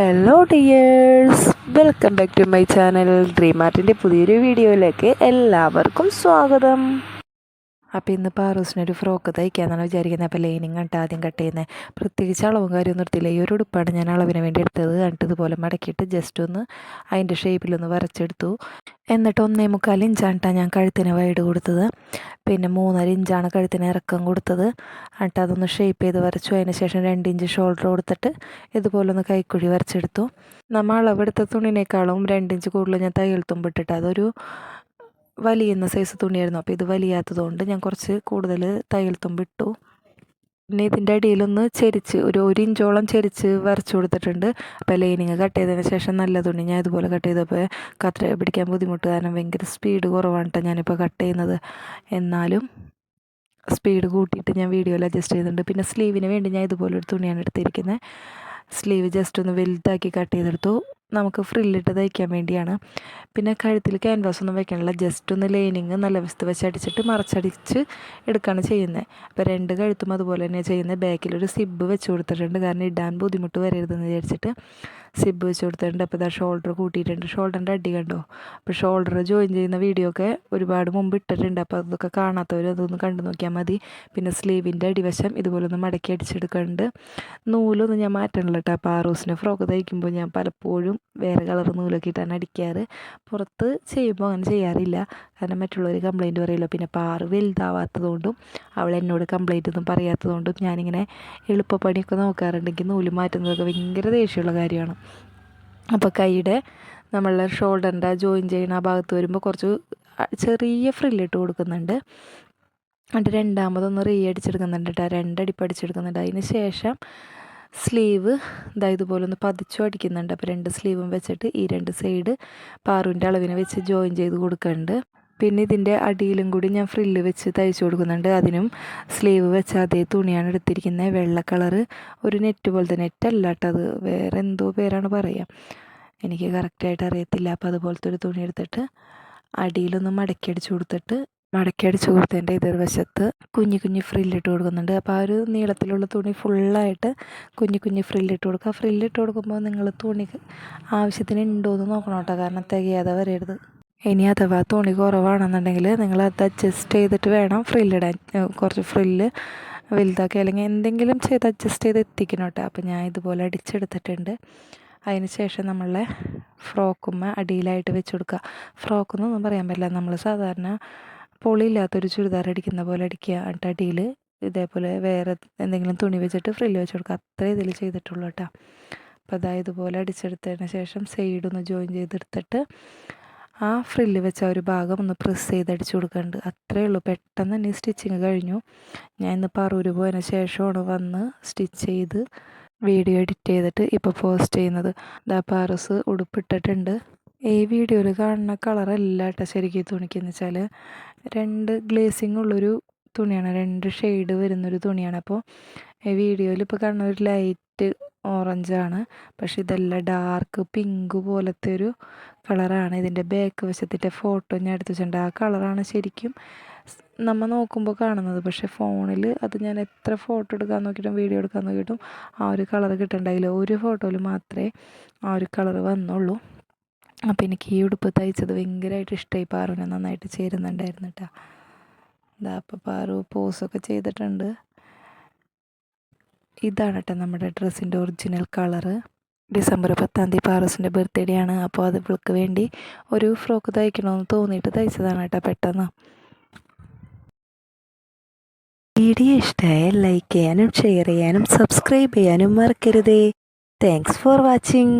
Hello dears welcome back to my channel dream ആർട്ടിന്റെ പുതിയൊരു വീഡിയോയിലേക്ക് എല്ലാവർക്കും സ്വാഗതം. അപ്പോൾ ഇന്ന് പാറൂസിനൊരു ഫ്രോക്ക് തയ്ക്കാമെന്നാണ് വിചാരിക്കുന്നത് അപ്പോൾ ലൈനിങ് കണ്ട് ആദ്യം കട്ട് ചെയ്യുന്നത് പ്രത്യേകിച്ച് അളവും കാര്യമൊന്നും എടുത്തില്ല. ഈ ഒരു ഉടുപ്പാണ് ഞാൻ അളവിന് വേണ്ടി എടുത്തത്. എന്നിട്ട് ഇതുപോലെ മടക്കിയിട്ട് ജസ്റ്റ് ഒന്ന് അതിന്റെ ഷേപ്പിലൊന്ന് വരച്ചെടുത്തു. എന്നിട്ട് ഒന്നേ മുക്കാൽ ഇഞ്ചാണ് ഞാൻ കഴുത്തിന് വൈഡ് കൊടുത്തത്. പിന്നെ മൂന്നര ഇഞ്ചാണ് കഴുത്തിന് ഇറക്കം കൊടുത്തത്. എന്നിട്ട് അതൊന്ന് ഷേപ്പ് ചെയ്ത് വരച്ചു. അതിന് ശേഷം രണ്ട് ഇഞ്ച് ഷോൾഡർ കൊടുത്തിട്ട് ഇതുപോലെ ഒന്ന് കൈക്കുഴി വരച്ചെടുത്തു. നമ്മൾ അളവെടുത്ത തുണിനേക്കാളും രണ്ട് ഇഞ്ച് കൂടുതൽ ഞാൻ തയ്യൽ തുമ്പിട്ടിട്ട് അതൊരു വലിയുന്ന സൈസ് തുണിയായിരുന്നു. അപ്പോൾ ഇത് വലിയാത്തതുകൊണ്ട് ഞാൻ കുറച്ച് കൂടുതൽ തയ്യൽ തുമ്പിട്ടു പിന്നെ ഇതിന്റെ അടിയിലൊന്ന് ചെരിച്ച് ഒരു ഒരു ഇഞ്ചോളം ചെരിച്ച് വരച്ചു കൊടുത്തിട്ടുണ്ട്. അപ്പോൾ ലൈനിങ് കട്ട് ചെയ്തതിന് ശേഷം നല്ല തുണി ഞാൻ ഇതുപോലെ കട്ട് ചെയ്തപ്പോൾ കത്ര പിടിക്കാൻ ബുദ്ധിമുട്ട് കാരണം ഭയങ്കര സ്പീഡ് കുറവാണ് കേട്ടോ ഞാനിപ്പോൾ കട്ട് ചെയ്യുന്നത്. എന്നാലും സ്പീഡ് കൂട്ടിയിട്ട് ഞാൻ വീഡിയോയിൽ അഡ്ജസ്റ്റ് ചെയ്യുന്നുണ്ട്. പിന്നെ സ്ലീവിന് വേണ്ടി ഞാൻ ഇതുപോലൊരു തുണിയാണ് എടുത്തിരിക്കുന്നത് സ്ലീവ് ജസ്റ്റ് ഒന്ന് വലുതാക്കി കട്ട് ചെയ്തെടുത്തു. നമുക്ക് ഫ്രില്ലിട്ട് തയ്ക്കാൻ വേണ്ടിയാണ്. പിന്നെ കഴുത്തിൽ ക്യാൻവാസ് ഒന്നും വെക്കാനില്ല. ജസ്റ്റ് ഒന്ന് ലൈനിങ് നല്ല വസ്തു വെച്ച് അടിച്ചിട്ട് മറച്ചടിച്ച് എടുക്കുകയാണ് ചെയ്യുന്നത്. അപ്പോൾ രണ്ട് കഴുത്തും അതുപോലെ തന്നെ ചെയ്യുന്നത്. ബാക്കിലൊരു സിബ് വെച്ച് കൊടുത്തിട്ടുണ്ട്. കാരണം ഇടാൻ ബുദ്ധിമുട്ട് വരരുതെന്ന് വിചാരിച്ചിട്ട് സിബ് വെച്ച് കൊടുത്തിട്ടുണ്ട്. അപ്പോൾ ഇതാ ഷോൾഡർ കൂട്ടിയിട്ടുണ്ട്. ഷോൾഡറിന്റെ അടി കണ്ടോ? അപ്പോൾ ഷോൾഡർ ജോയിൻ ചെയ്യുന്ന വീഡിയോ ഒക്കെ ഒരുപാട് മുമ്പ് ഇട്ടിട്ടുണ്ട്. അപ്പോൾ അതൊക്കെ കാണാത്തവർ അതൊന്ന് കണ്ടു നോക്കിയാൽ മതി. പിന്നെ സ്ലീവിന്റെ അടിവശം ഇതുപോലെ ഒന്ന് മടക്കി അടിച്ചെടുക്കുന്നുണ്ട് നൂലൊന്നും ഞാൻ മാറ്റണില്ല കേട്ടോ അപ്പോൾ ആറൂസിന് ഫ്രോക്ക് തയ്ക്കുമ്പോൾ ഞാൻ പലപ്പോഴും വേറെ കളർ നൂലൊക്കെയിട്ടാണ് അടിക്കാറ്. പുറത്ത് ചെയ്യുമ്പോൾ അങ്ങനെ ചെയ്യാറില്ല. കാരണം മറ്റുള്ളവർ കംപ്ലൈന്റ് പറയുമല്ലോ പിന്നെ പാറ് വലുതാവാത്തതുകൊണ്ടും അവൾ എന്നോട് കംപ്ലൈന്റ് ഒന്നും പറയാത്തതുകൊണ്ടും ഞാനിങ്ങനെ എളുപ്പപ്പണിയൊക്കെ നോക്കാറുണ്ടെങ്കിൽ നൂൽ മാറ്റുന്നതൊക്കെ ഭയങ്കര ദേഷ്യമുള്ള കാര്യമാണ്. അപ്പോൾ കൈയുടെ നമ്മളുടെ ഷോൾഡറിന്റെ ജോയിൻ ചെയ്യുന്ന ആ ഭാഗത്ത് വരുമ്പോൾ കുറച്ച് ചെറിയ ഫ്രില്ലിട്ട് കൊടുക്കുന്നുണ്ട്. എന്നിട്ട് രണ്ടാമതൊന്ന് റീ അടിച്ചെടുക്കുന്നുണ്ട് കേട്ടോ. രണ്ടടിപ്പ് അടിച്ചെടുക്കുന്നുണ്ട് അതിന് ശേഷം സ്ലീവ് ഇതാ ഇതുപോലെ ഒന്ന് പതിച്ചു അടിക്കുന്നുണ്ട്. അപ്പോൾ രണ്ട് സ്ലീവും വെച്ചിട്ട് ഈ രണ്ട് സൈഡ് പാറുവിന്റെ അളവിന് വെച്ച് ജോയിൻ ചെയ്ത് കൊടുക്കുന്നുണ്ട് പിന്നെ ഇതിന്റെ അടിയിലും കൂടി ഞാൻ ഫ്രില്ല് വെച്ച് തയ്ച്ചു കൊടുക്കുന്നുണ്ട്. അതിനും സ്ലീവ് വെച്ച അതേ തുണിയാണ് എടുത്തിരിക്കുന്നത് വെള്ള കളറ്. ഒരു നെറ്റ് പോലത്തെ നെറ്റല്ല കേട്ടോ അത്. വേറെ എന്തോ പേരാണ് പറയുക എനിക്ക് കറക്റ്റായിട്ട് അറിയത്തില്ല. അപ്പോൾ അതുപോലത്തെ ഒരു തുണി എടുത്തിട്ട് അടിയിലൊന്ന് മടക്കി അടിച്ചു കൊടുത്തിട്ട് മടക്കി അടിച്ചു കൊടുത്തതിന്റെ എതിർവശത്ത് കുഞ്ഞു കുഞ്ഞു ഫ്രില്ലിട്ട് കൊടുക്കുന്നുണ്ട്. അപ്പോൾ ആ ഒരു നീളത്തിലുള്ള തുണി ഫുള്ളായിട്ട് കുഞ്ഞു കുഞ്ഞു ഫ്രില്ലിട്ട് കൊടുക്കുക. ഫ്രില്ലിട്ട് കൊടുക്കുമ്പോൾ നിങ്ങൾ തുണി ആവശ്യത്തിന് ഉണ്ടോ എന്ന് നോക്കണം കേട്ടോ. കാരണം തികയാതെ വരരുത്. ഇനി അഥവാ തുണി കുറവാണെന്നുണ്ടെങ്കിൽ നിങ്ങൾ അത് അഡ്ജസ്റ്റ് ചെയ്തിട്ട് വേണം ഫ്രില്ലിടാൻ. കുറച്ച് ഫ്രില്ല് വലുതാക്കി അല്ലെങ്കിൽ എന്തെങ്കിലും ചെയ്ത് അഡ്ജസ്റ്റ് ചെയ്ത് എത്തിക്കണം കേട്ടോ. അപ്പോൾ ഞാൻ ഇതുപോലെ അടിച്ചെടുത്തിട്ടുണ്ട്. അതിന് ശേഷം നമ്മളെ ഫ്രോക്കുമ്മ അടിയിലായിട്ട് വെച്ച് കൊടുക്കുക. ഫ്രോക്കെന്നൊന്നും പറയാൻ പറ്റില്ല. നമ്മൾ സാധാരണ പൊളിയില്ലാത്തൊരു ചുരിദാർ അടിക്കുന്ന പോലെ അടിക്കുക എന്നിട്ട് അടിയിൽ ഇതേപോലെ വേറെ എന്തെങ്കിലും തുണി വെച്ചിട്ട് ഫ്രില്ല് വെച്ച് കൊടുക്കുക. അത്രേ ഇതിൽ ചെയ്തിട്ടുള്ളൂ കേട്ടോ. അപ്പോൾ അതാ ഇതുപോലെ അടിച്ചെടുത്തതിന് ശേഷം സൈഡ് ഒന്ന് ജോയിൻ ചെയ്തെടുത്തിട്ട് ആ ഫ്രില്ല് വെച്ച ഒരു ഭാഗം ഒന്ന് പ്രസ് ചെയ്ത് അടിച്ചു കൊടുക്കുന്നുണ്ട്. അത്രയേ ഉള്ളൂ. പെട്ടെന്ന് തന്നെ സ്റ്റിച്ചിങ് കഴിഞ്ഞു. ഞാൻ ഇന്ന് പറൂര് പോയതിന് ശേഷമാണ് വന്ന് സ്റ്റിച്ച് ചെയ്ത് വീഡിയോ എഡിറ്റ് ചെയ്തിട്ട് ഇപ്പോൾ പോസ്റ്റ് ചെയ്യുന്നത്. ദാ പാറസ് ഉടുപ്പിട്ടിട്ടുണ്ട്. ഈ വീഡിയോയിൽ കാണുന്ന കളറല്ല കേട്ടോ ശരിക്കും തുണിക്കെന്ന് വെച്ചാൽ രണ്ട് ഗ്ലേസിങ് ഉള്ളൊരു തുണിയാണ് രണ്ട് ഷെയ്ഡ് വരുന്നൊരു തുണിയാണ്. അപ്പോൾ ഈ വീഡിയോയിൽ ഇപ്പോൾ കാണുന്ന ഒരു ലൈറ്റ് ഓറഞ്ചാണ് പക്ഷേ ഇതെല്ലാം ഡാർക്ക് പിങ്ക് പോലത്തെ ഒരു കളറാണ്. ഇതിന്റെ ബാക്ക് വശത്തിന്റെ ഫോട്ടോ ഞാൻ എടുത്തു വെച്ചിട്ടുണ്ട്. ആ കളറാണ് ശരിക്കും നമ്മൾ നോക്കുമ്പോൾ കാണുന്നത്. പക്ഷേ ഫോണിൽ അത് ഞാൻ എത്ര ഫോട്ടോ എടുക്കാൻ നോക്കിയിട്ടും വീഡിയോ എടുക്കാൻ നോക്കിയിട്ടും ആ ഒരു കളർ കിട്ടണ്ടായില്ല. ഒരു ഫോട്ടോയിൽ മാത്രമേ ആ ഒരു കളർ വന്നുള്ളൂ. അപ്പോൾ എനിക്ക് ഈ ഉടുപ്പ് തയ്ച്ചത് ഭയങ്കരമായിട്ട് ഇഷ്ടമായി പാറുവിനെ നന്നായിട്ട് ചേരുന്നുണ്ടായിരുന്നു കേട്ടോ ഇതാ അപ്പോൾ പാറു പോസൊക്കെ ചെയ്തിട്ടുണ്ട്. ഇതാണ് കേട്ടോ നമ്മുടെ ഡ്രസ്സിന്റെ ഒറിജിനൽ കളറ് ഡിസംബർ പത്താം തീയതി പാറസിന്റെ ബർത്ത്ഡേ ആണ്. അപ്പോൾ അത് ഇവൾക്ക് വേണ്ടി ഒരു ഫ്രോക്ക് തയ്ക്കണമെന്ന് തോന്നിയിട്ട് തയ്ച്ചതാണ് കേട്ടോ പെട്ടെന്ന്. വീഡിയോ ഇഷ്ടമായ ലൈക്ക് ചെയ്യാനും ഷെയർ ചെയ്യാനും സബ്സ്ക്രൈബ് ചെയ്യാനും മറക്കരുതേ. Thanks for watching